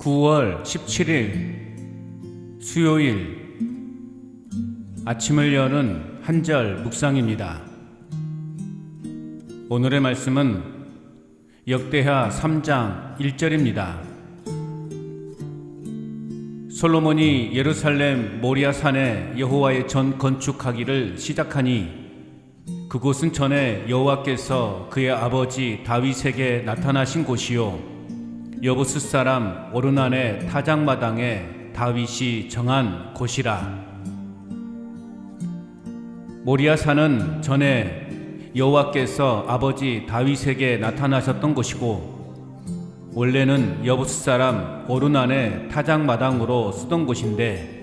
9월 17일 수요일 아침을 여는 한절 묵상입니다. 오늘의 말씀은 역대하 3장 1절입니다. 솔로몬이 예루살렘 모리아 산에 여호와의 전 건축하기를 시작하니 그곳은 전에 여호와께서 그의 아버지 다윗에게 나타나신 곳이요 여부스 사람 오르난의 타작마당에 다윗이 정한 곳이라 모리아 산은 전에 여호와께서 아버지 다윗에게 나타나셨던 곳이고 원래는 여부스 사람 오르난의 타작마당으로 쓰던 곳인데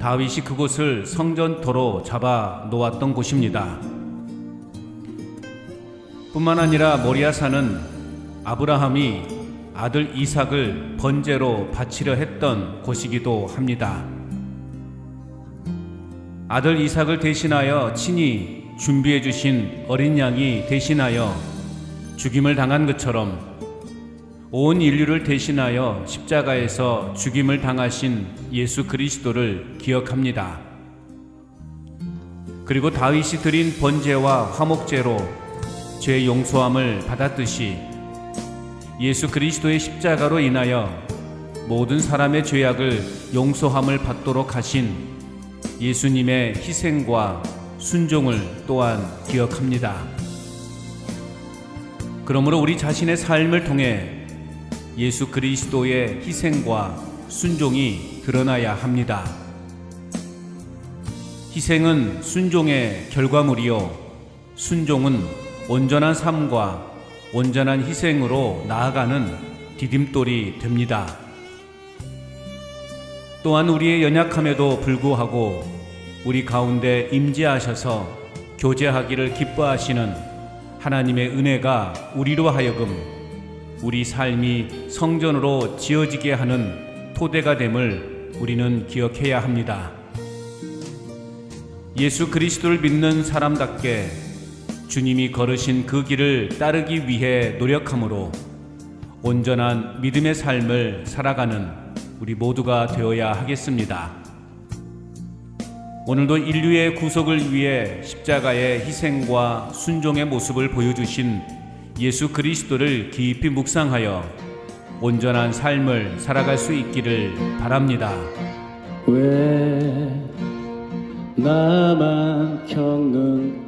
다윗이 그곳을 성전토로 잡아 놓았던 곳입니다. 뿐만 아니라 모리아산은 아브라함이 아들 이삭을 번제로 바치려 했던 곳이기도 합니다. 아들 이삭을 대신하여 친히 준비해 주신 어린 양이 대신하여 죽임을 당한 것처럼 온 인류를 대신하여 십자가에서 죽임을 당하신 예수 그리스도를 기억합니다. 그리고 다윗이 드린 번제와 화목제로 죄 용서함을 받았듯이 예수 그리스도의 십자가로 인하여 모든 사람의 죄악을 용서함을 받도록 하신 예수님의 희생과 순종을 또한 기억합니다. 그러므로 우리 자신의 삶을 통해 예수 그리스도의 희생과 순종이 드러나야 합니다. 희생은 순종의 결과물이요. 순종은 온전한 삶과 온전한 희생으로 나아가는 디딤돌이 됩니다. 또한 우리의 연약함에도 불구하고 우리 가운데 임재하셔서 교제하기를 기뻐하시는 하나님의 은혜가 우리로 하여금 우리 삶이 성전으로 지어지게 하는 토대가 됨을 우리는 기억해야 합니다. 예수 그리스도를 믿는 사람답게 주님이 걸으신 그 길을 따르기 위해 노력함으로 온전한 믿음의 삶을 살아가는 우리 모두가 되어야 하겠습니다. 오늘도 인류의 구속을 위해 십자가의 희생과 순종의 모습을 보여주신 예수 그리스도를 깊이 묵상하여 온전한 삶을 살아갈 수 있기를 바랍니다. 왜 나만 겪는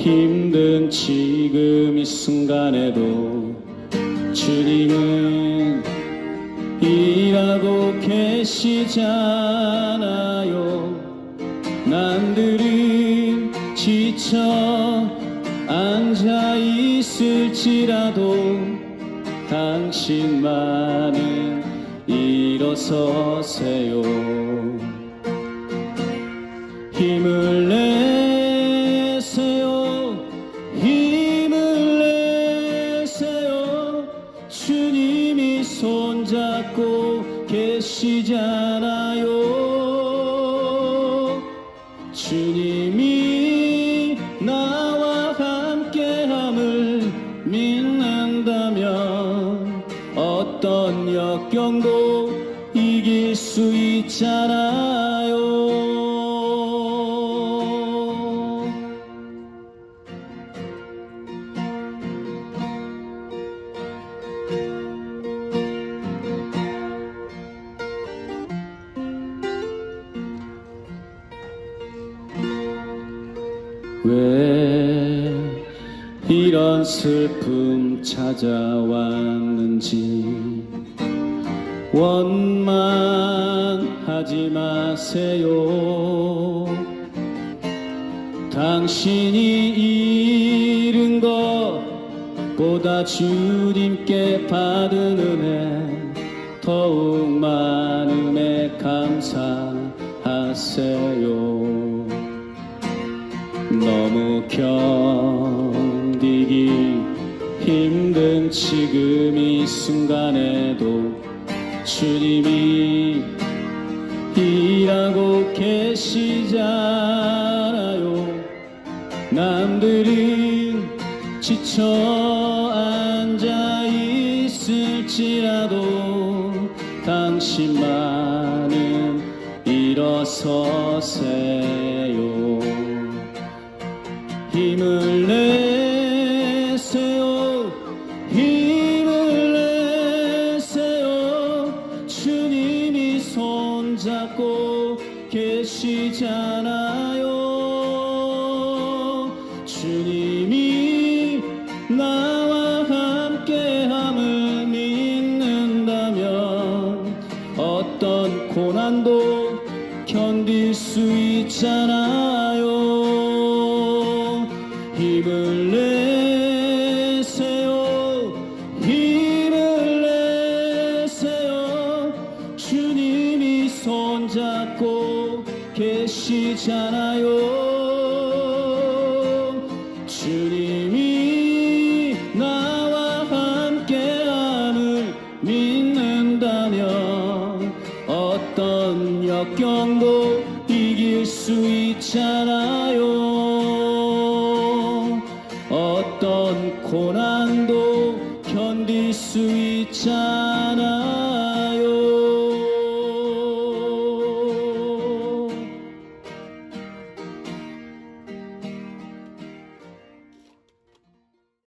힘든 지금 이 순간에도 주님은 일하고 계시잖아요. 남들은 지쳐 앉아 있을지라도 당신만은 일어서세요. 힘을 내 나와 함께함을 믿는다면 어떤 역경도 이길 수 있잖아 왜 이런 슬픔 찾아왔는지. 원만하지 마세요. 당신이 잃은 것보다 주님께 받은 은혜 더 더욱 많음에 감사하세요 너무 견디기 힘든 지금 이 순간에도 주님이 일하고 계시잖아요. 남들은 지쳐 앉아 있을지라도 당신만은 일어서세요 힘을 내세요. 힘을 내세요. 주님이 손잡고 계시잖아요. 주님이 나와 함께함을 믿는다면 어떤 고난도 견딜 수 있잖아요 힘을 내세요. 힘을 내세요. 주님이 손잡고 계시잖아요. 주님이 나와 함께함을 믿는다면 어떤 역경도 이길 수 있잖아 수 있잖아요